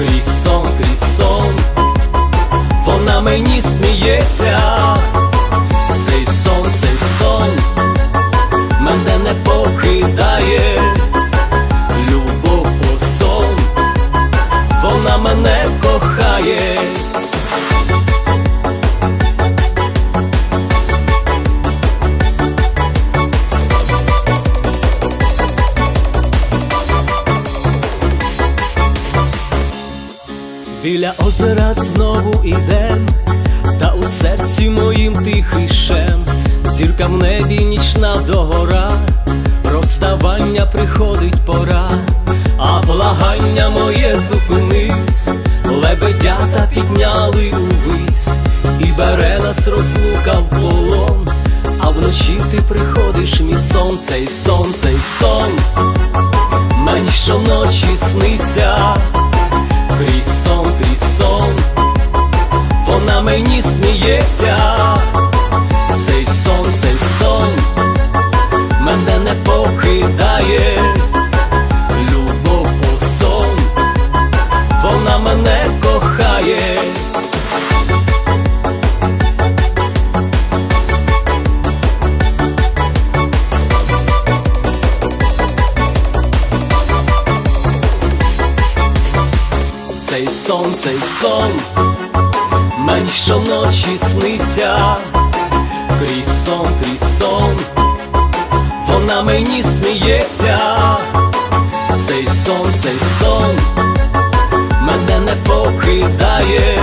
крізь сон, крізь сон, вона мені сміється, Біля озера знову ідем, та у серці моїм тихий шем, зірка в небі нічна догора, розставання приходить пора, а благання моє зупинись, лебедята підняли увись, і бере нас розлука в полон, а вночі ти приходиш, мій сон, цей сон, цей сон, Цей сон, цей сон, мені щоночі сниться, крізь сон, крізь сон, вона мені сміється, цей сон, цей сон, мене не покидає,